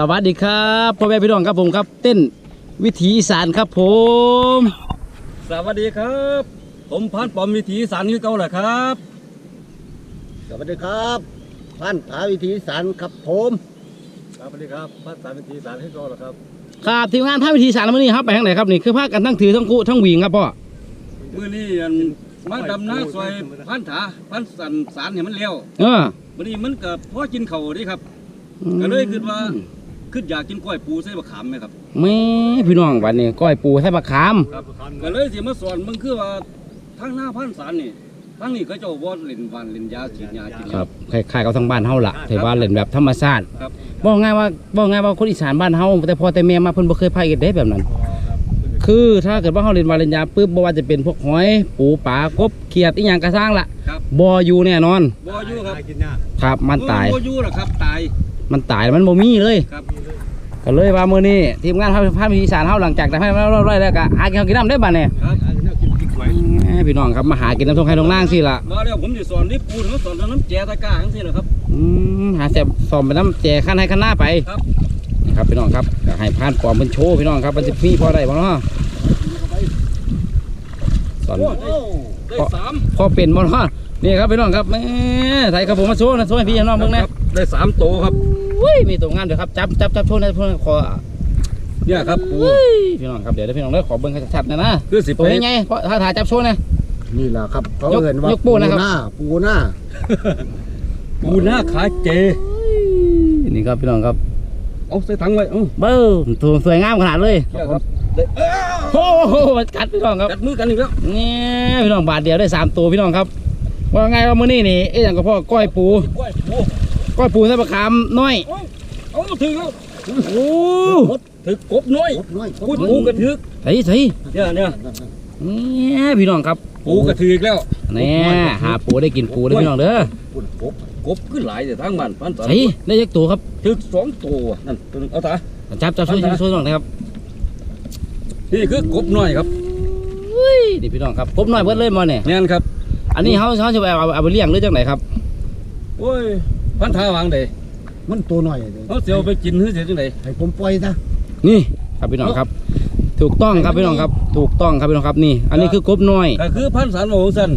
สวัสดีครับพ่อแม่พี่น้องครับผมครับ เต้นวิถีอีสานครับผม สวัสดีครับ ผมพันปอมวิถีสารคือเก่าแหละครับ สวัสดีครับพันธาวิธีสารครับผมสวัสดีครับพันสารวิถีสารคือเก่าแหละครับครับทีมงานท่าวิถีอีสานมื้อนี้ครับไปทางไหนครับนี่คือพากันทั้งถือทั้งกู้ทั้งหวิงครับพ่อมื่อนี้อันมาดำน้าซอยพันถาพันสันสารเนี่ยมันเลี้ยวเออมื่อนี้มันกับพ่อกินเข่าวเดิครับก็เลยคิดว่า คิดอยากกินกล้อยปูใส่บะขามไหมครับแม่พี่น้องวันนี้ก้อยปูใส่ปลาขาม ครับก็เลยสิมาสอนมึงคือว่าทางหน้าพันสารนี่ทางนี้เขาเจ้าว่าเล่นวานเล่นยาฉีดยากินคยา รับคล้ายๆกับทางบ้านเฮาล่ะถือว่าเล่นแบบธรรมชาติครับ บอกง่ายว่าบอกง่ายว่าคนอีสานบ้านเฮาแต่พอแต่แม่มาเพิ่นบ่เคยพาเฮ็ดได้แบบนั้น คือถ้าเกิดว่าเฮาเล่นวาเล่นยาปุ๊บบ่ว่าจะเป็นพวกหอย ปูปลากบเขียดอีหยังกระสร้างล่ะครับ บ่อยู่แน่นอน บ่อยู่ครับครับมันตาย บ่อยู่หรอกครับตายมันตายมันบ่มีเลย ครับ ก็เลยว่ามื้อนี้ทีมงานภาพภาพอีสานเฮาหลังจากได้ให้เราร้อยแล้วก็หากินข้าวกินน้ำได้บัดเนี่ยครับแหมพี่น้องครับมาหากินน้ำทงไข่ทงนางสิล่ะมาแล้วผมจะสอนที่ปูนเขาสอนทางน้ำแจตะกร้าทั้งสิ้นเหรอครับ อืมหาแซ่บสอมไปน้ำแจขั้นให้ขั้นหน้าไปครับนี่ครับพี่น้องครับก็ให้ผ่านปลอมเป็นโชว์พี่น้องครับมันสิมีพอได้บ่เนาะสอนโอ้ได้สามพอเป็นบ่เนาะนี่ครับพี่น้องครับแหม่ไทยครับผมมาโชว์นะโชว์ให้พี่น้องเบิ่งนะได้สามโตครับ อุ้ยมีตัวงามเดี๋ยวครับจับจับจับโชว์หนะโชว์หนะขอเนี่ยครับปูอุ้ยพี่น้องครับเดี๋ยวเดี๋ยวพี่น้องเด้อขอเบิ่งให้ชัดๆนะนะคือสิตัวนี้ไงเพราะถ้าถ่ายจับโชว์นะ นี่แหละครับเขายกเอ่นว่ายกปูนะครับ หน้าปูหน้าปูหน้าขาเจ นี่ครับพี่น้องครับเอาใส่ถังไว้เอ้าเบ้อตัวสวยงามขนาดเลยเนี่ยครับได้เอ้าโอ้โหมันกัดพี่น้องครับ จัดมือกันอีกแล้วเนี่ยพี่น้องบาทเดียวได้สามตัวพี่น้องครับ ว่าไงว่ามื้อนี้นี่เอ๊ะอย่างกับพ่อก้อยปูกล้วยปู ก้อยปูใส่ปลาคามน้อยเอาถึงแล้วโอ้ถึกกบน้อยกบน้อยพูดปูกระถึกใส่ใส่เนี่ยเนี่ยเนี่ยพี่น้องครับปูกระถึกแล้วเนี่ยหาปูได้กินปูได้อพี่น้องเด้อปูกบกบขึ้นหลายแต่ทางบ้านพันสามใส่ได้ยักตัวครับถึกสองตัวนั่นตัวนึงเอาตาจับจับช่วยช่วยช่วยน้องนะครับนี่คือกบน้อยครับอุ้ยนี่พี่น้องครับพบน้อยเบิดเลยมาเนี่ยเนี่ยครับ อันนี้เขาเขาจะไปเอาเอาไปเลี้ยงหรือจังไหนครับโอ้ย พันธาวางเด้มันตัวน้อยเลยเขาเสียวไปกินหรือเสียจังไดให้ผมปล่อยซะนี่ครับพี่น้องครับ ถูกต้องครับพี่น้องครับ ถูกต้องครับพี่น้องครับนี่ อันนี้คือกบน้อยก็คือพันสารโมงสัน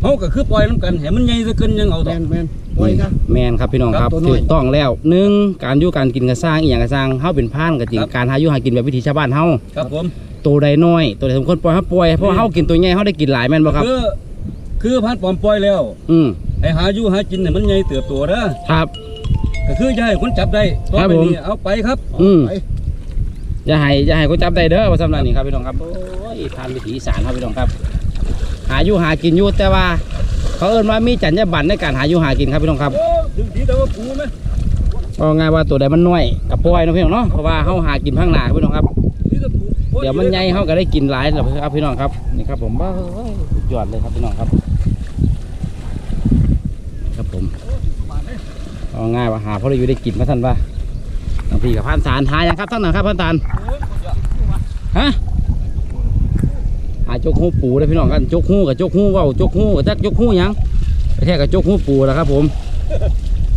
เขาก็คือปล่อยน้ำกันเห็นมันใหญ่ซะเกินยังเอาแมต่อนแมนปล่อยซะ แมนครับพี่น้องครับ ครับตัวน้อย ถูกต้องแล้วหนึ่งการอยู่การกินกระสร้างอีหยังกระสร้างเฮาเป็นพานก็จริงครับการหาอยู่หากินแบบวิถีชาวบ้านเฮาครับผม ตัวใดน้อย ตัวใดสมควรปล่อยเฮาปล่อยเพราะว่าเฮากินตัวใหญ่เฮาได้กินหลายแม่นบ่ครับ คือคือพันปลอมปล่อยแล้ว อืม ให้หาอยู่หากินเนี่ยมันใหญ่เติบโตนะครับ ก็คือจะให้คนจับได้ต่อครับไปผม นี้เอาไปครับ อืมไปอย่าให้อย่าให้คนจับได้เด้อว่าสำหรับนี่ครับพี่น้องครับ โอ้ยทานวิถีอีสานครับพี่น้องครับ หาอยู่หากินอยู่แต่ว่า เขาเอิ้นว่ามีจรรยาบรรณในการหาอยู่หากินครับพี่น้องครับโอ้ถึงทีแต่ว่าปูไหมก็ง่ายว่าตัวใดมันน้อยกับปล่อยเนาะพี่น้องเนาะเพราะว่าเฮาหากินข้างหน้าครับพี่น้องครับทีแต่ปูโอ้เดี๋ยวมันใหญ่เฮาก็ได้กินหลายแล้วครับพี่น้องครับนี่ครับผมบ้าเอ้ยสุดยอดเลยครับพี่น้องครับครับผม เอาง่ายว่าหาเพราะเราอยู่ได้กินมาท่านว่าบางทีกับพันสารหายังครับท่านนะครับพันสารฮะหาจกหูปูเลยพี่น้องกันจกหูกับจกหูเว่าจกหูกับจักจกหูหยังไปแท้กับจกหูปูแล้วครับ ผม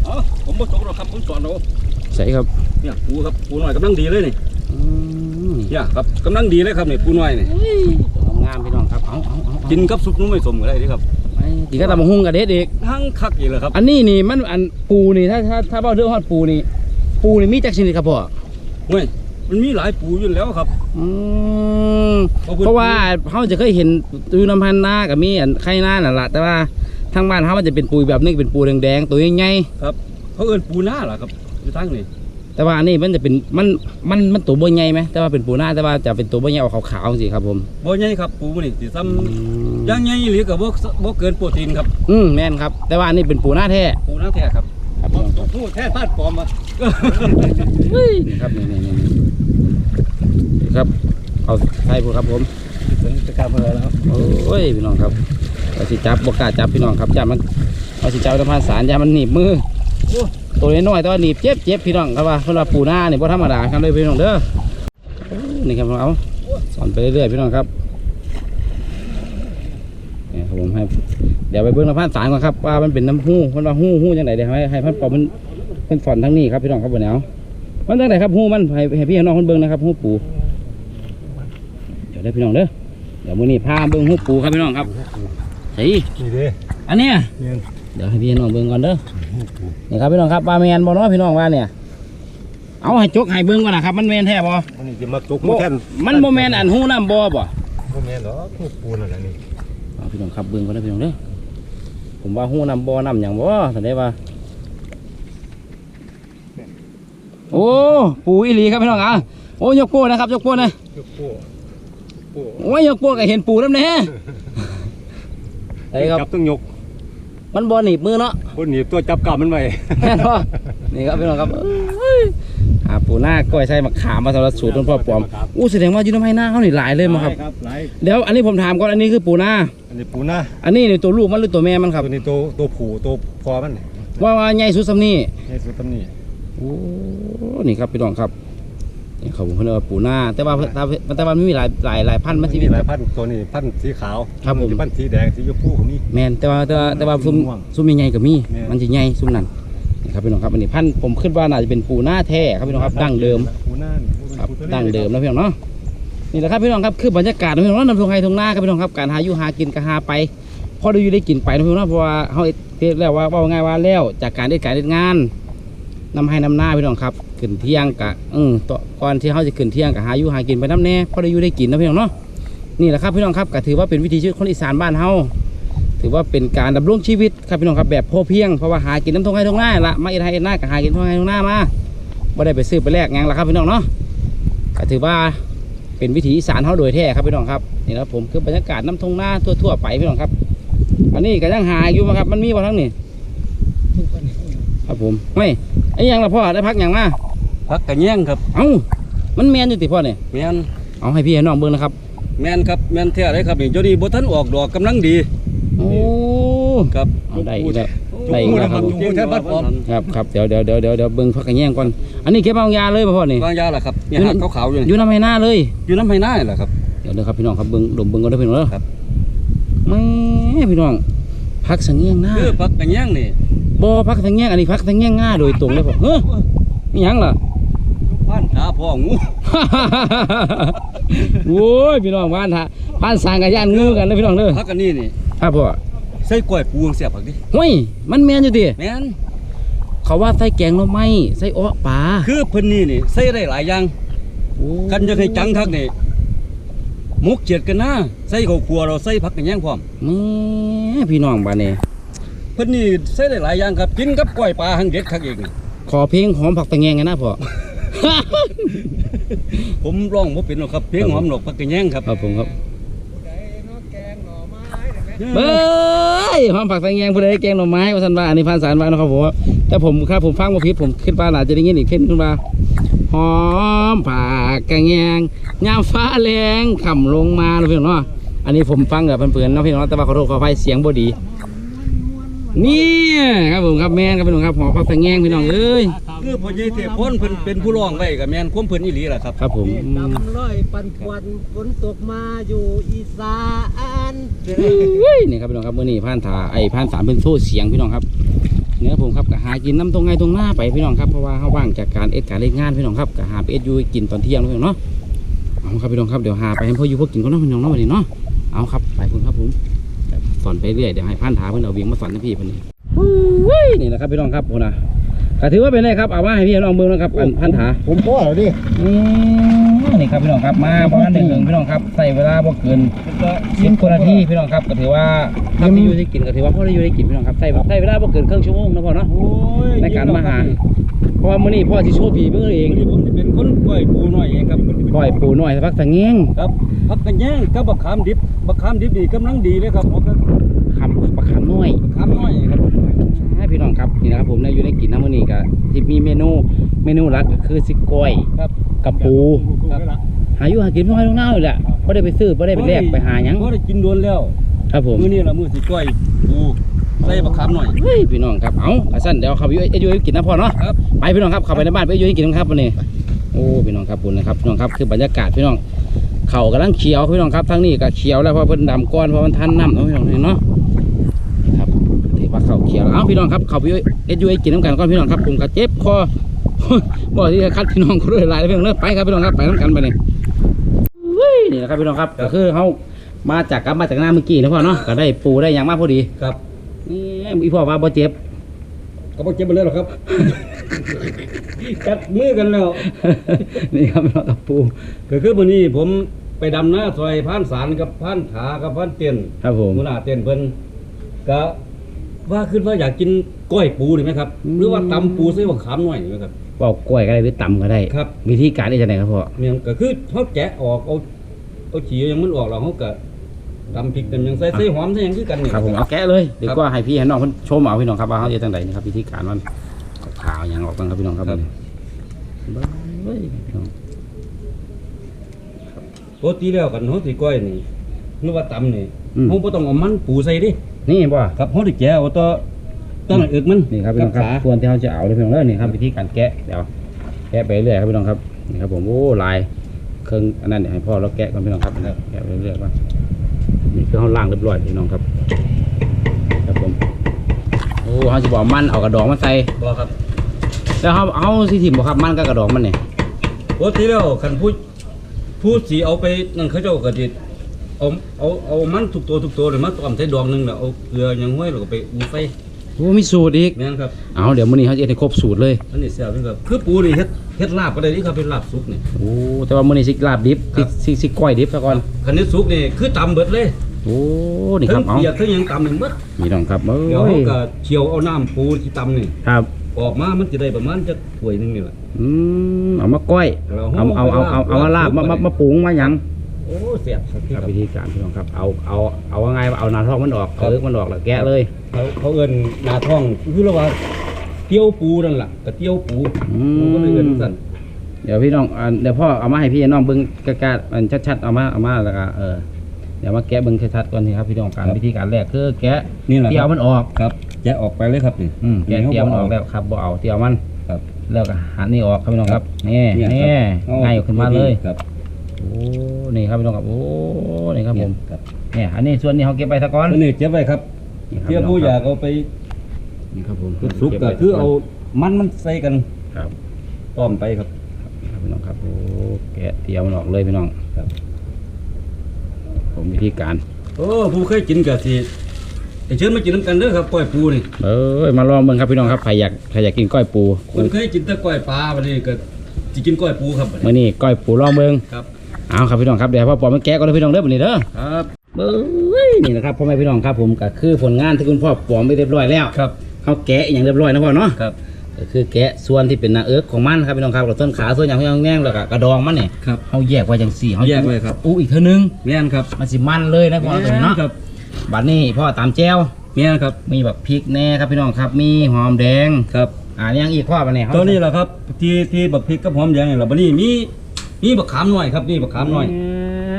เอาผมบ่ตกหรอกครับผมสอนเราใส่ครับเนี่ยปูครับปูน้อยกำลังดีเลยนี่อืมเนี่ยครับกำลังดีเลยครับนี่ปูน้อยนี่งามพี่น้องครับเอาเอาเอาเอากินกับซุปนุ่มไม่สมก็ได้เด้ครับไป กินก็ตำบักหุ่งกับเด็ดอีกทั้งคักอีกเลยครับอันนี้นี่มันอันปูนี่ถ้าถ้าถ้าเบ้าเรื่องฮอดปูนี่ ปูนี่มีจักชนิดครับพ่อเฮ้ยมันมีหลายปูอยู่แล้วครับอืมขอบคุณเพราะว่าเขาจะเคยเห็นตูน้ำพันนากับมีอันไข่นานั่นแหละแต่ว่าทางบ้านเขามันจะเป็นปูแบบนึงเป็นปูแดงๆตัวใหญ่เขาเอิ้นปูหน้าล่ะครับอยู่ทางนี้ๆ แต่ว่าอันนี้มันจะเป็นมันมันมันตัวบ่ใหญ่ไหมแต่ว่าเป็นปูหน้าแต่ว่าจะเป็นตัวบ่ใหญ่ออกขาวๆสิครับผมบ่ใหญ่ครับปูนี่สิซ้อืมำย่างใหญ่อีหรือกับบ่บ่เกินโปรตีนครับ อืมแม่นครับ แต่ว่าอันนี้เป็นปูหน้าแท้ปูหน้าแท้ครับครับพี่น้องครับพูดแท้พาดปลอมมาเฮ้ยนี่ครับนี่นี่นี่นี่ครับเอาใช่พูดครับผมจะกล้าเมื่อแล้วครับโอ้ยพี่น้องครับเอาสิจับบกล้าจับพี่น้องครับจับมันเอาสิจับน้ำพันสารยามันหนีบมือ ตัวน้อยๆแต่ว่าหนีบเจ็บเจ็บพี่น้องครับว่าเพราะว่าปูหน้านี่บ่ธรรมดาครับเลยพี่น้องเด้อโอ้นี่ครับเอาสอนไปเรื่อยๆพี่น้องครับนี่ครับผมให้เดี๋ยวไปเบิ้งน้ำพันสารก่อนครับว่ามันเป็นน้ำหู้มันว่าหู้หู้จังไหนเดี๋ยวให้ให้พันปอมมันเป็นฝอนทั้งนี้ครับพี่น้องครับวันนี้เอามันตั้งแต่ครับหูมันให้ให้พี่น้องคนเบิ่งนะครับหูปูเดี๋ยวได้พี่น้องเด้อเดี๋ยวมื้อนี้พาเบิ่งหูปูครับพี่น้องครับใส่นี่เด้อันเนี้ยเนี่ย เดี๋ยวให้พี่น้องเบิ่งก่อนเด้อนี่ครับพี่น้องครับปลาแมนบ่เนาะพี่น้องว่าเนี่ย เอาให้จกให้เบิ่งก่อนนะครับมันแมนแท้บ่มันนี่จะมาตกบ่มันบ่แมนอันหูน้ำบ่บ่บ่แม่นหรอกหูปูนั่นแหละนี่เอาพี่น้องครับเบิ่งก่อนเด้อพี่น้องเด้อผมว่าหูน้ำบ่น้ำหยังบ่แสดงว่าโอ้ปูอีหลีครับพี่น้องอะโอ้ยกโป้นะครับยกโป้นะคือปูปูโอ้ยยกโป้ก็เห็นปูน้ำแน่ไอ้ครับจับต้องยก มันบอหนีบมือเนาะคนหนีบตัวจับกลับมันไว้แม่นบ่นี่ครับพี่น้องครับเอ้ยหาปูหน้าก้อยใส่มะขามมาสำหรับสูตรต้นพ่อปลอมอู้แสดงว่าอยู่น้ำให้หน้าเขานี่หลายเลยมั้งครับครับหลายเดี๋ยวอันนี้ผมถามก่อนอันนี้คือปูหน้า อันนี้ปูหน้าอันนี้นี่ตัวลูกมันหรือตัวแม่มันครับ ตัวนี้ตัวตัวผูตัวพอมันว่าว่าใหญ่สุดสำนี่ในสุดตำนี้ โอ้ นี่ครับพี่น้องครับ นี่เขาผมเรียกว่าปูหน้าแต่ว่าแต่ว่าแต่ว่ามันมีหลายหลายหลายพันธุ์มันมันจะจะมี มีหลายพันธุ์ตัวนี้พันธุ์สีขาวครับผม พันธุ์สีแดงสีชมพูก็มี แมนแต่ว่าแต่ว่าแต่ว่าซุ่มม่วงซุ่มใหญ่ๆก็มีแม่น มันจะใหญ่ซุ่มนั่นนี่ครับพี่น้องครับอันนี้พันธุ์ผมคิดว่าน่าจะเป็นปูหน้าแท้ครับพี่น้องครับดั้งเดิม ปูหน้านี่ครับปูตัวนี้ดั้งเดิมนะพี่น้องเนาะนี่แหละครับพี่น้องครับคือบรรยากาศนะพี่น้องเนาะนำทงไฮทงหน้าครับพี่น้องครับการหาอยู่หากินก็หาไปพอได้อยู่ได้กินไปนะพี่น้องเนาะเพราะว่าเขาเรียกแล้วว่าว่าง่ายว่าแล้วจากการได้การได้งาน นำให้นำหน้าพี่น้องครับขึ้นเที่ยงกะอืมต่อก่อนที่เขาจะขึ้นเที่ยงกะหาอยู่หากินไปน้ำแน่พอได้อยู่ได้กินนะพี่น้องเนาะนี่แหละครับพี่น้องครับก็ถือว่าเป็นวิถีชีวิตคนอีสานบ้านเฮาถือว่าเป็นการดำรงชีวิตครับพี่น้องครับแบบพอเพียงเพราะว่าหากินน้ำทงไฮทงหน้าละมาอีไทยหน้ากับหากินทงไฮทงหน้ามาไม่ได้ไปซื้อไปแลกหยังละครับพี่น้องเนาะก็ถือว่าเป็นวิถีอีสานเขาโดยแท้ครับพี่น้องครับนี่นะครับผมคือบรรยากาศน้ำทงหน้าทั่วๆไปพี่น้องครับ อันนี้ก็ยังหาอยู่มั้งครับมันมีบ่ทั้งนี่ครับผมไม่ ไอ้ยังละพ่อได้พักอย่างมาพักกระแยงครับ เอ้ามันแมนอยู่ติพ่อเนี่ยแม่นเอาให้พี่ให้น้องเบิ่งนะครับ แม่นครับแม่นแท้เลยครับนี่เจ้านี่บ่ทันออกดอกกำลังดีโอ้ครับเอาได้อีกแล้วได้อีกแล้วครับจุ่มแท้บ้านพร้อมครับครับเดี๋ยวเดี๋ยวเดี๋ยวเดี๋ยวเดี๋ยวเบิ่งพักกันแย่งก่อนอันนี้เก็บเอายาเลยป่ะพ่อนี่วางยาล่ะครับเนี่ยหาขาวๆอยู่อนี่ยู่น้ำให้หน้าเลย อยู่น้ำให้หน้านี่แหละครับเดี๋ยวเด้อครับพี่น้องครับเบิ่งดมเบิ่งก่อนเด้อพี่น้องเด้อครับแม่พี่น้องพักสังเงียงหน้าคือพักกระแยงนี่ บ่พักทางแง่งอันนี้พักทางแง่งง่าโดยตรงเลยพ่อเฮ้ยนี่หยังล่ะผ่านขาพ่องูโอ้ยพี่น้องบ้านท่าบ้านสร้างกับย่านงูกันเลยพี่น้องเด้อพักกันนี่นี่ครับพ่อใส่กล้วยปูเสียบผักดิห้ยมันแม่นอยู่ติแม่นเขาว่าใส่แกงหน่อไม้ใส่อ้อปลาคือเพิ่นนี่นี่ใส่ได้หลายอย่างโอ้กันจะให้จังคักนี่หมุกเจียดกันนะใส่ข้าวคั่วเราใส่ผักกระแยงพร้อมแม่พี่น้องบ้านนี้ เพิ่นนี่ใส่ได้หลายอย่างครับกินกับกล้วยปลาหังเด็ดคักเองนี่ขอเพลงหอมผักตะแงงกันนะพ่อ ผมร้องบ่เป็นหรอกครับเพลงหอมดอกผักกระแยงครับครับผมครับเบ้ยหอมผักตะแงงผู้ใดแกงหน่อไม้ว่าซั่นว่าอันนี้พันสารว่านะครับผมแต่ผมครับผมฟังบ่ผิดผมคิดว่าน่าจะได้ยินอีกเพิ่นขึ้นมาหอมผักกะแงงยามฟ้าแรงค่ำลงมาเนาะพี่น้องเนาะอันนี้ผมฟังกับเพื่อนๆเนาะพี่น้องแต่ว่าขอโทษขออภัยเสียงบ่ดี เนี่ยครับผมครับแม่นครับพี่น้องครับหอมผักตะแงงพี่น้องเอ้ยคือพ่อใหญ่เทพพลเพิ่นเป็นผู้ร้องไว้ก็แม่นความเพิ่นอีหลีล่ะครับครับผมดำร้อยปันควันฝนตกมาอยู่อีสานเฮ้ยนี่ครับพี่น้องครับมื่อนี้ผ่านถาไอ้ผ่านสามเป็นโซ่เสียงพี่น้องครับเนื้อผมครับก็หากินน้ำตรงไงตรงหน้าไปพี่น้องครับเพราะว่าเขาว่างจากการเอ็ดการเล่นงานพี่น้องครับก็หาไปเอ็ดอยูกินตอนเที่ยงพี่น้องเนาะเอาครับพี่น้องครับเดี๋ยวหาไปให้พ่ออยู่พ่อกินก็น้องพี่น้องเนาะวันนี้เนาะเอาครับไปคุณครับผมส อนไปเรื่อยเดี๋ยวให้ผ่านถาเพื่อนเอาเวียงมาสอนให้พี่เพื่อนนี่เฮ้ยนี่แหละครับพี่น้องครับผมนะก็ถือว่าเป็นไงครับเอามาให้พี่น้องเบิ่งนะครับอันผ่านถาผมพ่อแล้วดิอืมนี่ครับพี่น้องครับมาประมาณหนึ่งหนึ่งพี่น้องครับใส่เวลาบ่เกินสิบกว่านาทีพี่น้องครับก็ถือว่าถ้าที่อยู่ได้กินก็ถือว่าพ่อได้อยู่ได้กินพี่น้องครับใส่ใส่เวลาบ่เกินครึ่งชั่วโมงนะพ่อเนาะโอ้ยในการมาหาเพ ราะว่ามื้อนี้พ่อสิโชว์ฝีมือเองวันนี้ผมจะเป็นคนกล้วยปูน้อยเองครับก้อยปูหน่อยสักพักตะแงงครับผักกระแยงกับบักขามดิบบักขามดิบนี่กำลังดีเลยครับผมก็คำปลาคำน้อยบักขามน้อยครับให้พี่น้องครับนี่นะครับผมได้อยู่ได้กินนะมื้อนี้ก็ที่มีเมนูเมนูหลักก็คือสิก้อยครับกับปูครับหาอยู่หากินพ่อให้ลูกน้าอยู่แหละบ่ได้ไปซื้อบ่ได้ไปแลกไปหาหยังบ่ได้กินโดนแล้ว ครับผมมื้อนี้ละมื้อสิกล้วยปู ใส่บักขามน้อย เฮ้ยพี่น้องครับ เอ้าอาสั้นเดี๋ยวเขาไปเอ้ยอยู่ให้กินนะพ่อเนาะครับ ไปพี่น้องครับเข้าไปในบ้านไปอยู่ให้กินนะครับวันนี้ โอ้พี่น้องครับคุณนะครับพี่น้องครับคือบรรยากาศพี่น้องเขากำลังเขียวพี่น้องครับทั้งนี้ก็เขียวแล้วเพราะเพิ่นดำก้อนเพราะมันทันน้ำเนาะพี่น้องเนาะครับถือว่าเขาเขียวแล้วเอ้าพี่น้องครับเขาไปเอ็ดอยู่ให้กินน้ำกันก่อนพี่น้องครับผมก็เจ็บคอบ่ที่จะคัดพี่น้องเขาด้วยหลายเพียงเลิกไปครับพี่น้องครับไปน้ำกันไปเลยเฮ้ยนี่แหละครับพี่น้องครับก็คือเขามาจากกลับมาจากหน้าเมื่อกี้นะพ่อเนาะก็ได้ปูได้หยังมากพอดีครับ นี่อีพ่อว่าบ่เจ็บก็บ่เจ็บไปเลยหรอกครับ กัดมือกันแล้ว นี่ครับพี่น้องกับปูก็คือวันนี้ผมไปดำหน้าซอยพานสารกับพานขากับพานเตียนครับผมหัวหน้าเตียนเพิ่นก็ว่าขึ้นว่าอยากกินกล้อยปูนี่ไหมครับ หรือว่าตำปูใส่บักขามหน่อยนี่ไหมครับบอกกล้วยก็ได้หรือตำก็ได้ครับวิธีการนี่จะไหนครับพ่อเนี่ยก็คือเขาแกะออกเอาเอาฉีอย่างมันออกแล้วเขาก็ ตำพริกตำหยังใส่ใส่หอมใส่หยังคือกันนี่ ครับผมเอาแกะเลยเดี๋ยวก็ให้พี่ให้น้องเพิ่นชมเอาพี่น้องครับว่าเขาจะจังไดนี่ครับวิธีการมันขาวๆอย่างออกบ้างครับพี่น้องครับเบ้ยพี่น้องปกติแล้วกันเขาสิก้อยนี่หรือว่าตำนี่อืมเขาบ่ต้องเอามันปูใส่ดินี่บ่ครับเขาสิแกะเอาตัวตัวนั้นอึกมันนี่ครับพี่น้องครับกัขาส่วนที่เขาจะเอาเลยพี่น้องเลยนี่ครับวิธีการแกะเดี๋ยวแกะไปเรื่อยครับพี่น้องครับนี่ครับผมโอ้ลายเครื่องอันนั้นเดี๋ยวให้พ่อเราแกะก่อนพี่น้องครับแกะไปเรื่อยๆว่านี่ คือเขาล่างเรียบร้อยพี่น้องครับ ครับผมโอ้เขาจะบอกมันเอากระดองมาใส่บ่ครับ แล้วเขาเอาสิถิ่มบ่ครับมันกับกระดองมันเนี่ยปกติแล้วคันพูดพูดสิเอาไปนั่นเขาเจ้าก็สิเอาเอาเอามันทุกตัวทุกตัวเลยมาต้มใส่ดองหนึงแล้วเอาเกลือหยังห้อยแล้วก็ไปอูไฟโอ้มีสูตรอีกแม่นครับเอาเดี๋ยวมื้อนี้เขาจะเฮ็ดให้ครบสูตรเลยอันนี้แซ่บนี่ครับคือปูนี่เฮ็ดเฮ็ดลาบก็ได้นี่ครับเป็นลาบสุกนี่โอ้แต่ว่ามื้อนี้สิลาบดิบครับสิสิสิก้อยดิบซะก่อนคันนี้สุกนี่คือตำเบิดเลย โอ้นี่คทั้รับงเอาเปียกทั้งหยังตำหนึ่งเบิดมีน้องครับเอ้เดี๋ยวยเขาก็เคี่ยวเอาน้ำปูที่ตำนี่ครับ ออกมามันจะได้ประมาณจะถ้วยหนึงนี่แหละอืมเอามาก้อยเราเอาเอาเอาเอาเอามาลาบมามามาปรุงมาหยังโอ้แซ่บครับครับวิธีการพี่น้องครับ เอาเอาเอาว่าไงว่าเอาหน้าท้องมันออกเอาเลือกมันออกแล้วแกะเลยเขาเขาเอิ้นหนาท้องคือเราว่าเตี้ยวปูนั่นล่ะกะเตี้ยวปูอืมผมก็เลยเอิ้นสั่นเดี๋ยวพี่น้องอ่าเดี๋ยวพ่อเอามาให้พี่น้องเบิ้งกะกะมันชัดๆเอามาเอามาแล้วก็เออ เดี๋ยวมาแกะเบิ้งชัดๆก่อนนี่ครับพี่น้องการวิธีการแรกคือแกะนี่แหละเตียวมันออกครับแกะออกไปเลยครับนี่ อืมแกะเตียวมันออกแล้วครับบ่เอาเตียวมันครับ แล้วก็หันนี่ออกครับพี่น้องครับนี่เนี่ยนี่ครับง่ายขึ้นมาเลยครับโอ้นี่ครับพี่น้องครับโอ้นี่ครับผมครับเนี่ยอันนี้ส่วนนี้เขาเก็บไปซะก่อนอันนี้เก็บไว้ครับนี่ครับ เพื่อผู้อยากเอาไปนี่ครับผมสุกก็คือเอามันมันใส่กันครับต้อมไปครับ ครับพี่น้องครับโอ้แกะเตียวมันออกเลยพี่น้องครับ ผมวิธีการ โอ้ผู้เคยกินก็สิไอเชิญมากินน้ำกันเด้อครับกล้อยปูนี่เอ้ยมาลองเบิ่งครับพี่น้องครับใครอยากใครอยากกินก้อยปูคนเคยกินแต่กล้อยปลาวันนี้ก็สิกินกล้อยปูครับบัดมื่อนี้นี้ก้อยปูลองเบิ่งครับเอาครับพี่น้องครับเดี๋ยวให้พ่อปอมมันแกะก่อนเลยพี่น้องเด้อบัดนี้เด้อครับเบ้ยนี่นะครับพ่อแม่พี่น้องครับผมก็คือผลงานที่คุณพ่อปอมไปเรียบร้อยแล้วครับเขาแกะอย่างเรียบร้อยนะพ่อเนาะครับ ก็คือแกะส่วนที่เป็นหน้าเอิกของมันครับพี่น้องครับกับต้นขาส่วนอย่างที่เราแง่งแล้วก็กระดองมันเนี่ยครับเขาแยกไว้จังสี่เขาแยกไว้ครับอู้อีกเท่านึงแม่นครับมันสิมันเลยนะพ่อตัวนี้เนาะครับบัดนี้พ่อตามแจ้วแม่นครับมีแบบพริกแน่ครับพี่น้องครับมีหอมแดงครับอ่ายังอีกพ่อปะเนี่ยตัวนี้แหละครับที่ที่บักพริกกับหอมแดงนี่แหละบัดนี้มีมีบักขามหน่อยครับนี่บักขามหน่อย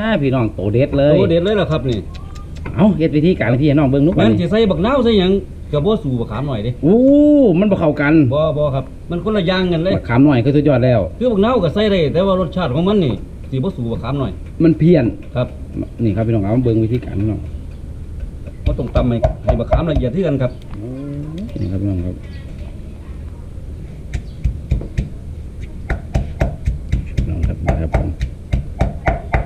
าพี่น้องโตเด็ดเลยโตเด็ดเลยล่ะครับนี่เอาเฮ็ดวิธีการให้พี่ให้น้องเบิ่งนุ๊กแม่นนี่สิใส่บักนาวใส่หยัง ก็บ่สู่บักขามหน่อยเด้อู้มันบ่เข้ากันบ่บ่ครับ มันคนละอย่างกันเลย บักขามหน่อยคือสุดยอดแล้ว คือบักนาวก็ใส่ได้แต่ว่ารสชาติของมันนี่สิบ่สู่บักขามหน่อยมันเพี้ยน ครับนี่ครับพี่น้องเอามาเบิ่งวิธีการพี่น้องบ่ต้องตำให้ให้บักขามละเอียดที่กันครับนี่ครับพี่น้องครับพี่น้องครับนะครับผม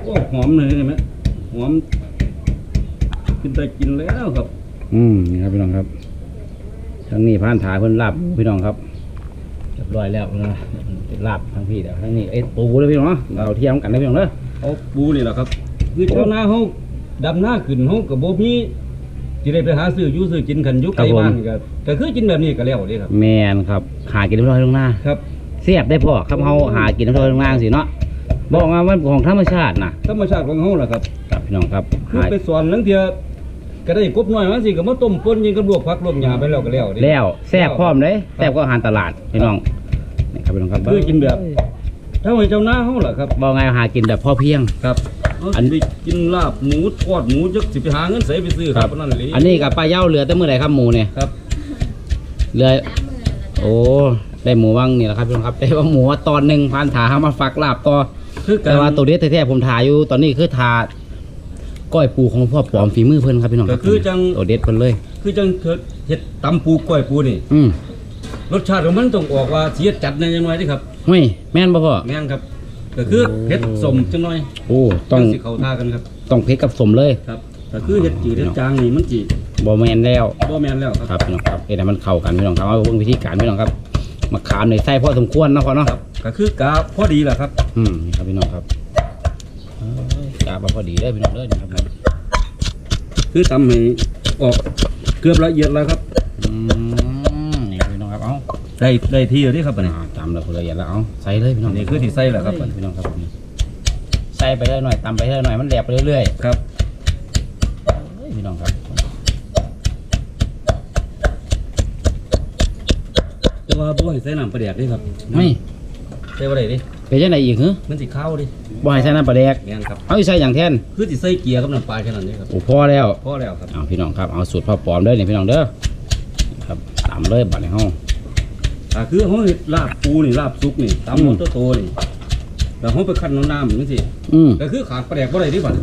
โอ้หอมเลยเห็นไหมหอมกินได้กินแล้วครับ อืมนี่ครับพี่น้องครับ ทั้งนี้ผ่านถาเพิ่นลาบพี่น้องครับเรียบร้อยแล้วนะเป็นลาบทั้งพี่เดี๋ยวทั้งนี้ไอ้ปูเลยพี่น้องเนาะเราเทียมกันนะพี่น้องเด้อเอาปูนี่แหละครับ คือชาวนาเขาดำหน้าขึ้นเขากับโบมีที่ได้ไปหาซื้ออยู่ซื้อกินขันอยุไกลบ้านนี่ก็ก็คือกินแบบนี้ก็แล้วเด้ครับ แมนครับหากินน้ำทอยลงหน้าครับเสียบได้พ่อครับเฮาหากินน้ำทอยลงหน้าสิเนาะบอกมาว่าของธรรมชาตินะธรรมชาติของเขาแหละครับครับพี่น้องครับคือหาไปสอนนังเทีย ก็ได้กบน้อยมาสิก็มาต้มป่นยิงกับลวกผักลวกหญ้าไปแล้วก็แล้วเด้แล้วแซ่บพร้อมเลยแซ่บก็อาหารตลาดพี่น้องนี่ครับพี่น้องครับคือกินแบบถ้าไว้เจ้าหน้าเขาแหละครับบอกไงหากินแบบพอเพียง ครับเอาอันสิไปกินลาบหมูทอดหมูจักสิไปหาเงินใส่ไปซื้อครับนั่นเลยอันนี้กับปลาเย้าเหลือแต่มื้อไหนครับหมูเนี่ยครับเหลือโอ้ได้หมูว่างนี่แหละครับพี่น้องครับได้ว่าหมูตอนหนึ่งพันถาเอามาฝักลาบต่อคือการแต่ว่าตัวเด็ดแท้ๆผมถ่ายอยู่ตอนนี้คือทา ก้อยปูของพ่อปอมฝีมือเพิ่นครับพี่น้องคก็รับคือจังตัวเด็ดเพิ่นเลย คือจังเกิดเฮ็ดตำปูก้อยปูนี่ อืมรสชาติของมันต้องออกว่าเสียจัดในจังหน่อยนี่ครับเฮ้ยแม่นบ่พ่อ แม่นครับ ก็คือเผ็ดสมจังหน่อยโอ้ต้องสิเข้าท่ากันครับ ต้องเพชรกับสมเลยครับก็คือเห็ดจืดเห็ดจางนี่มันจีบ่แม่นแล้ว บ่แม่นแล้วคครัรับบพี่น้องครับเอ็ดให้มันเข้ากันพี่น้องครับเอาเบิ่งวิธีการพี่น้องครับมะขามในไส้พอสมควรเนาะพ่อเนาะครับก็คือกาพอดีแหละครับ อืมนี่ครับพี่น้องครับเอ้ยกาบ มาพอดีเลยพี่น้องเลยนี่ครับผมคือทำให้ออกเกือบละเอียดแล้วครับอืมนี่ครับพี่น้องครับเอาได้ได้ที่แล้วนี่ครับอันนี้อ่าตำแล้วคนละเอียดแล้วเอาใส่เลยพี่น้องนี่คือที่ใส่แล้วครับพี่น้องครับนี่ใส่ไปเรื่อยหน่อยตำไปเรื่อยหน่อยมันแหลบไปเรื่อยครับๆเฮ้ยพี่น้องครับแต่ว่าบ่ให้ใส่น้ำปลาแดกนี่ครับไม่ใส่บ่ได้ดิ เป็นยังไงอีกเหรอมันสิข้าวดิบ่ให้ใส่น้ำปลาแดก แม่นครับ เอาอีใส่อย่างแทนคือสิใส่เกียร์กับน้ำปลาแค่นั้นนี่ครับโอ้พอแล้ว พอแล้วครับเอาพี่น้องครับ เอาสูตรพ่อปลอมเด้อนี่พี่น้องเด้อครับตำเลยบัดในห้อง อ่าคือเฮาเฮ็ดลาบปูนี่ลาบสุกนี่ตำหมดโตๆนี่แล้วเฮาไปคั้นน้ำจังซี่อืมก็คือขาดปลาแดกบ่ได้ดิบัด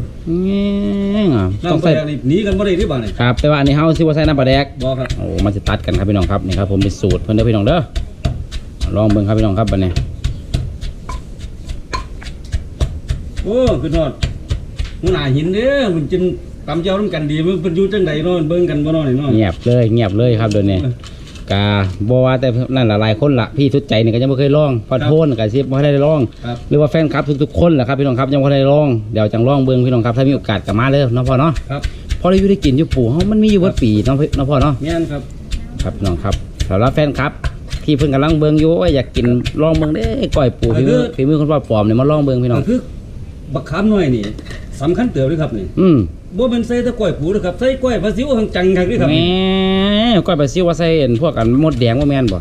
แง่งอะต้องน้ำปลาใส่แดกนี่หนีกันบ่ได้ดิบัดนี่ครับ แต่ว่าอันนี้เฮาสิว่าใส่น้ำปลาแดก บ่ครับ โอ้มันจะตัดกันครับพี่น้องครับนี่ครับผมเป็นสูตรเพิ่นเด้อพี่น้องเด้อลองเบิ่งครับพี่น้องครับบัดนี้ โอ้คือฮอดหัวหน้าหินเด้อมันจินตำเจ้านํกันดีมันเป็นอยู่จังไดเนาะเบิ่งกันบ่เนาะนี่เนาะเงียบเลยเงียบเลยครับเดี๋ยวนี้กาบ่ว่าแต่นั่นละหลายคนละพี่ทุดใจนี่ก็ยังบ่เคยลองพอโทนก็สิบ่ได้ลองครับหรือว่าแฟนคลับทุกๆคนแหละครับพี่น้องครับยังบ่ได้ลองเดี๋ยวจังลองเบิ่งพี่น้องครับถ้ามีโอกาสก็มาเลยเนาะพ่อเนาะครับพอได้อยู่ได้กินอยู่ปู่เฮามันมีอยู่เบิดปีเนาะพี่เนาะพ่อเนาะแม่นครับครับพี่น้องครับสำหรับแฟนครับที่เพิ่นกำลังเบิ่งอยู่ว่าอยากกินลองเบิ่งเด้ก้อยปูฝีมือฝีมือคนพ่อปลอมเนี่ยมาลองเบิ่งพี่น้องก็คือ บักขามน้อยนี่สำคัญเติบเลยครับนี่อืมบ่แม่นใส่แต่กล้วยปูนะครับใส่กล้วยภาษีหังจังครับนี่ครับแหม่ก้อยปลาซิวว่าใส่อันพวกกันมดแดงว่าแม่นบ่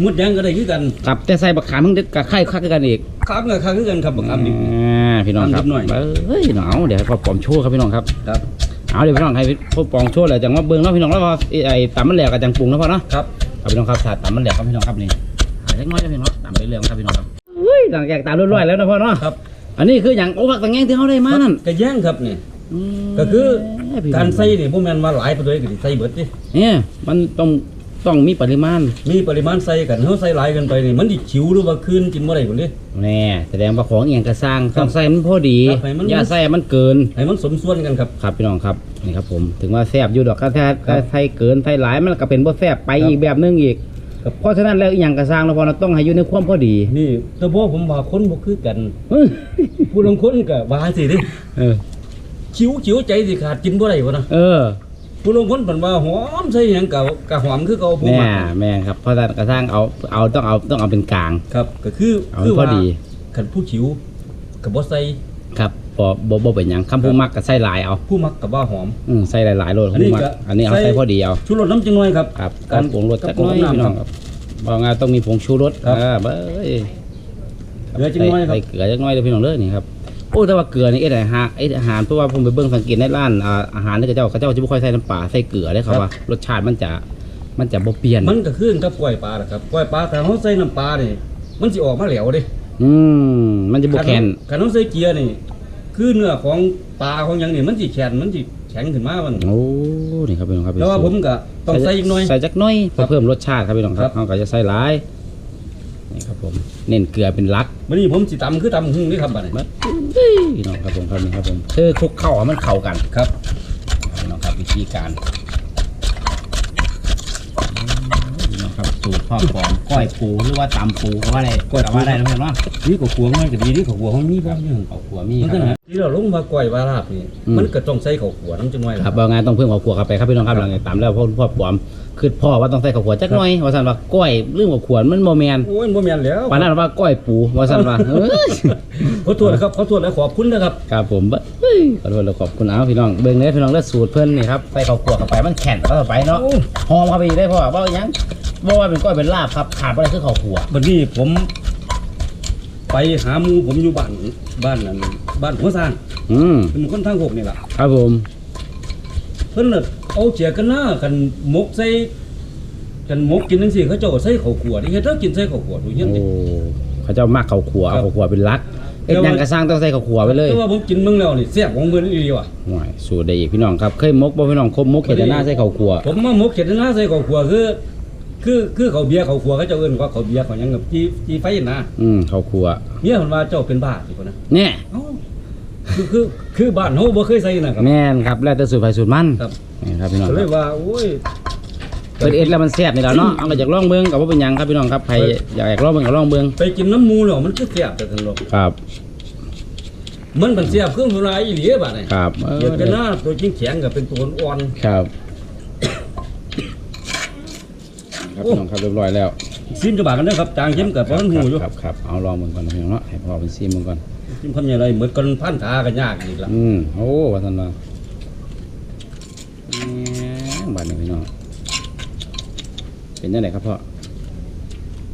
หมดแดงก็ได้คือกันครับแต่ใส่บักขามเพิ่งเด็ดกับไข่คักคือกันอีกขามก็ค่าคือกันครับบักขามนี่ อ่าพี่น้องครับทำนิดหน่อยเฮ้ยหนาวเดี๋ยวให้พ่อปลอมโชว์ครับพี่น้องครับครับเอาเดี๋ยวพี่น้องให้พ่อปลอมโชว์เลยจังว่าเบิ่งเนาะพี่น้องแล้วพอไอ้ไอ้ตำมันแหลกกับจังปรุงเนาะพ่อเนาะ ครับ ครับพี่น้องครับถ้าตำมันแหลกครับพี่น้องครับนี่หาเล็กน้อยครับพี่น้องตำไปเรื่อยครับพี่น้องครับเฮ้ยหลังจากตำเรียบร้อยแล้วนะพ่อเนาะครับ อันนี้คืออย่างโอ้ผักตะแงงที่เขาได้มานั่นก็แย่งครับนี่มก็คือพี่น้องการใส่นี่บ่แม่นว่าหลายไปเลยก็สิใส่เบิดดิเนี่ยมันต้องต้องมีปริมาณ มีปริมาณใส่กันเฮาใส่หลายเกันไปนี่มันสิฉิวหรือว่าคืนกินบ่ได้พุ่นเด้แน่แสดงว่าของเอียงกระสร้างครับต้องใส่มันพอดีครับให้มันอย่าใส่ให้มันเกินให้มันสมส่วนกันครับครับพี่น้องครับนี่ครับผมถึงว่าแซ่บอยู่ดอกก็ถ้าครับใส่เกินใส่หลายมันก็เป็นบ่แซ่บไปครับอีกแบบนึงอีก ครับเพราะฉะนั้นแล้วอีหยังกระสร้างเราพอเราต้องให้อยู่ในความพอดี นี่แต่พอผมว่าคนบ่คือกันเอ้ยผู้ลางคนก็ว่าสิเดิเออฉิวฉิวใจสิขาดกินบ่ได้บ่นะเออ ผู้ลางคนเพิ่นว่าหอมใส่หยังก็ก็หอมคือเก่าผู้แม่มักแม่ครับเพราะฉะนั้นกระสร้างเอาเอาต้องเอาต้องเอาเป็นกลาง ครับ ก็คือเอาคือพอว่าดี คันผู้ฉิวก็บ่ใส่ครับ บ่บ่บ่เป็นหยังคำพูมักก็ใส่หลายเอาผู้มักก็ว่าหอม อืมใส่หลายๆโลดอันนี้คำพูมักก็อันนี้เอาใส่ ใส่พอดีเอาชูรสน้ำจังน้อยครับ ครับกาการรปรุงรสจักหน้อยกับผงพี่น้องน้ำครับบอกงานต้องมีผงชูรสครับอ่าเบ้ยเกลือจักหน่อยครับ ใส่เกลือจักหน้อยเด้อพี่น้องเด้อนี่ครับโอ้แต่ว่าเกลือนี่เอ็ดอาหารเอ็ดอาหารเพราะว่าผมไปเบิ่งสังเกตในร้านอ่าอาหารนี่เขาเจ้าเขาเจ้าจะไม่ค่อยใส่น้ำปลาใส่เกลือเลยครับว่ารสชาติมันจะมันจะบ่เปลี่ยน มันก็คือกับกล้วยปลาแหละครับกล้วยปลาแต่เขาใส่น้ำปลานี่มันสิออกมาเหลวเดิอืมมันจะบ่แข็งคันเขาใส่เกียร์นี่ คือเนื้อของปลาของหยังนี่มันสิแข็งมันสิแข็งขึ้นมามันโอ้นี่ครับพี่น้องครับแต่ว่าผมก็ต้องใส่อีกหน่อย ใส่จักหน้อยครัเพื่อบเพิ่มรสชาติครับพี่น้องคครัรับบ เขาก็จะใส่หลายนี่ครับผมเน้นเกลือเป็นหลัก วันนี้ผมสิตำคือตำหุ่งนี่ครับบัดนี้มาพี่น้องครับผมครับนี่ครับผมคือคลุกเข้าให้มันเข้ากันครับพี่น้องครับวิธีการพี่น้อง ครับสูตรพ่อปอมก้อยปูหรือว่าตำปูก็ว่าได้ก็ว่าได้นะเพื่อนเนาะนี่ก็ขัวมันก็ดีนี่ก็ขัวเขามีบ่อยู่เอาขัวมีมันคก็รับนะที่เราลงมาก้อยปลาลาบนี่อืม มันก็ต้องใส่ข้าวขัวน้ำจังน้อยล่ะครับบางงานต้องเพิ่มข้าวขัวเข้าไปครับพี่น้องครับหลังจากตำแล้วพ่อพ่อปอม คือพ่อว่าต้องใส่ข้าวขัวจักหน่อยว่าซั่นว่าก้อยเรื่องข้าวขัวมันบ่แม่นโอ้ยบ่แม่นแล้วปานนั้นว่าก้อยปูว่าซั่นว่าเอ้ยขอโทษนะครับขอโทษและขอบคุณนะครับครับผมเบ้ยขอโทษและขอบคุณเอาพี่น้องเบิ่งเด้อพี่น้องเด้อสูตรเพิ่นนี่ครับใส่ข้าวขัวเข้าไปมันแข็งเข้าไปเนาะโอ้หอมเข้าไปอีกได้พ่อว่าหยังบ่ว่าเป็นก้อยเป็นลาบครับขาดบ่ได้คือข้าวขัววันนี้ผม ไปหาหมูผมอยู่บ้านบ้านนั้นบ้านหัวสร้างอืมเป็นคนทางหกนี่ล่ะครับผมเพิ่นน่ะเอาเจียกันหน้ากันหมกใส่กันหมกกินจังซี่เขาเจ้าก็ใส่ข้าวขัวนี่เฮ็ดแล้วกินใส่ข้าวขัวดูเฮียนดิโอ้เขาเจ้ามากข้าวขัวครัเอาบข้าวขัวเป็นหลักเอ็ดแต่ว่าหยังกระสร้างต้องใส่ข้าวขัวไปเลยแต่ว่าผมกินเบิ่งแล้วนี่แซ่บของเพิ่นอีหลีว่ะห่วยสูตรได้อีกพี่น้องครับเคยมกบ่พี่น้องคมมกเห็ดหน้าใส่ข้าวขัวผมมาหมกเขียดหน้าใส่ข้าวขัวคือ คือคือเขาเบียร์เขาขัวเขาเจ้าเอิ้นว่าเขาเบียร์เขาหยังกับจีจีไฟนะอืมเขาครัวเมียเพิ่นว่าเจ้าเป็นบ้าสิคนนะเนี่ย เอ้า คือคือคือบ้านเฮาบ่เคยใส่นะครับ แม่นครับแล้วแต่สูตรไฟสูตรมันครับ นี่ครับพี่น้องก็คเลรัยบว่าโอ้ย เปิดเอ็ดแล้วมันแซ่บนี่แหล้วเนาะเอาก็อยากลองเบิ่งกับว่าเป็นหยังครับพี่น้องครับใครอยากลองเบิ่งก็ลองเบิ่งไปกินน้ำหมูแล้วมันคือแซ่บแต่ทันหรอกครับมันเป็นแซ่บคือเวลาอีหลีบาดนี่ครับเออเดี๋ยวกันหน้าตัวจริงแข็งกับเป็นตัวอ่อนครับครับพี่น้องครับเรียบร้อยแล้วซิมจะบาดกันเด้อครับจางเข้มกับมันหูอยู่ ครับครับเอาลองเบิ่งก่อนนะพี่น้องเนาะให้พ่อเป็นซีมเบิ่งก่อน ซิมคำใหญ่ไรเหมือนกันพันธากันยากอีกละอืมโอ้ว่าซั่นว่าแหมบัดนี้พี่น้องเป็นจังไดครับพ่อ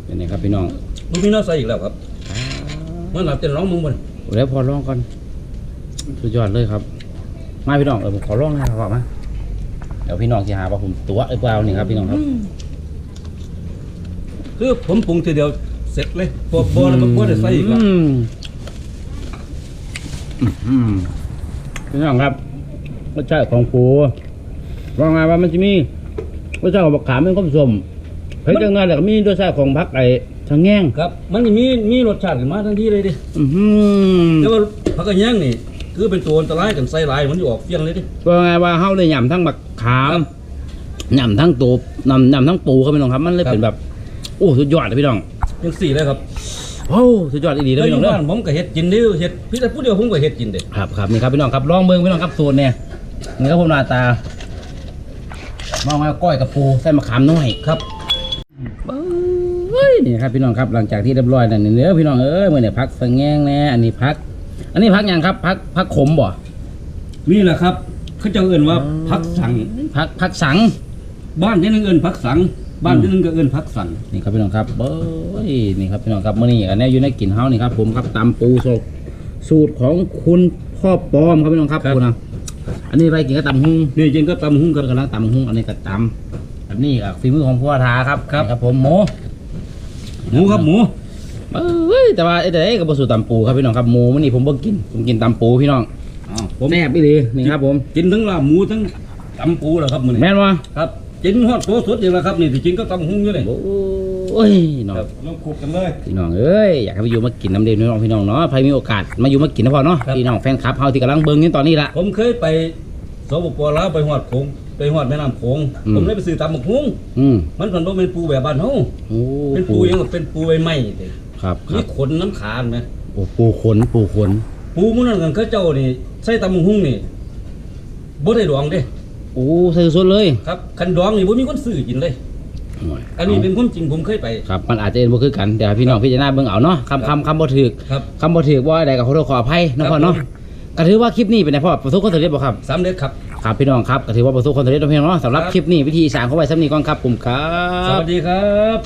เป็นไงครับพี่น้องมันมีน้าใส่อีกแล้วครับมันหลับเต้นร้องมึงบ่นเดี๋ยวพอลองก่อนสุดยอดเลยครับ มาพี่น้องเออผมขอลองนะครับพ่อมาเดี๋ยวพี่น้องสิหาว่าผมตัวหรือเปล่านี่ครับพี่น้องครับคือผมปรุงทีเดียวเสร็จเลยพอพอแล้วก็พอได้ใส่อีกละอืมอืม พี่น้องครับรสชาติของปูว่าไงว่ามันจะมีรสชาติของบักขามเป็นข้มสมเฮ้ยจังไงแต่ก็มีรสชาติของพักไอ้ชะแง่งครับ มันจะมีมีรสชาติขึ้นมาทันทีเลยดิอือหือแต่ว่าผักกระแยงนี่คือเป็นตัวอันตรายกันใส่หลายมันจะออกเฟี้ยงเลยดิว่าไงว่าเฮาได้ยำทั้งบักขามยำทั้งตูบนำยำทั้งปูครับพี่น้องครับ มันเลยเป็นแบบโอ้สุดยอดเลยพี่น้องยังสี่เลยครับ โอ้สุดยอดดีๆเลแล้ยวอพี่น้อยู่งเด้อบ้านผมก็เฮ็ดกินเด้อเฮ็ดพี่แต่ผู้เดียวผมก็เฮ็ดกินเด้ครับครับนี่ครับพี่น้องครับลองเบิ้งพี่น้องครับสูตรเนี่ยนี่ครับผมหน้าตามองมาก้อยกับปูใส่มะขามน้อยครับเฮ้ยนี่ครับพี่น้องครับหลังจากที่เรียบร้อยนั่นนี่เนื้อพี่น้องเอ้ยมื่อเนี่ยพักสังแงงแน่อันนี้พัก อันนี้พักหยังครับพักพักขมบ่นี่แหละครับ เขาเจะเอิ้นว่าผักสังพักพักสังบ้านที่นึงเอิ้นผักสัง บ้านที่นึงก็เอิ้นผักสังนี่ครับพี่น้องครับเบ้ยนี่ครับพี่น้องครับมื่อนี้อันนี้อยู่ในกลิ่นเฮานี่ครับผมครับตำปูสดสูตรของคุณพ่อปอมครับพี่น้องครับคุณนะอันนี้ไปกินก็ตำหุ้งนี่จริงก็ตำหุ้งก็กับกำลังตำหุ้งอันนี้ก็ตำอันนี้ก็ฝีมือของพ่อทาครับครับครับ ผมหมูหมูครับหมูเอ้ยแต่ว่าไอ้แต่ไอ้ก็บ่สูตรตำปูครับพี่น้องครับหมูมื้อนี้ผมบ่กินผมกินตำปูพี่น้องอ้าวผมแซ่บอีหลีนี่ครับผม กินทั้งลาบหมูทั้งตำปูแหละครับมื้อนี้แม่นบ่ครับ กินฮอดตัวสดนี่แหละครับนี่ที่จริงก็ตำหุ้งอยู่นี่โอ้ยน้องครับเราคุกกันเลยพี่น้องเอ้ยอยากให้ไปอยู่มากินน้ำเด็พี่น้องพี่น้องเนาะใครมีโอกาสมาอยู่มากินนะพ่อเนาะครับพี่น้องแฟนคลับเฮาที่กำลังเบิ่งอยู่ตอนนี้ล่ะผมเคยไปสปปลาวไปฮอดโขงไปฮอดแม่น้ำโขงอืมผมเลยไปซื้อตำบักหุ้งอืมมันมันบ่เป็นปูแบบบ้านเฮาโอ้เป็นปูยังกับเป็นปูใบไม้เด้ครับคมีรับขนน้ำขานไหมโอ้ปูขนปูขนปูมื้อนั้นกันเขาเจ้านี่ใส่ตำบักหุ้งนี่บ่ได้ดองเด้ โอ้ใส่สดเลยครับคันดองนี่บ่มีคนซื้อกินเลยโอ้ยอันนี้เป็นความจริงผมเคยไป ครับมันอาจจะเอ็นบ่คือกันเดี๋ยวให้พี่น้องพิจารณาเบิ่งเอาเนาะคำคำคำบ่ถูกครับ คำบ่ถูกว่าใดก็ขอโทษขออภัยเนาะพ่อเนาะก็ถือว่าคลิปนี้เป็นไงพ่อประสบความสำเร็จบ่ครับสำเร็จครับครับพี่น้องครับก็ถือว่าประสบความสำเร็จเนาะพี่น้องเนาะสำหรับครับคลิปนี้วิธีสร้างเข้าไว้สำนีก่อนครับผมครัสบวัสดีครับ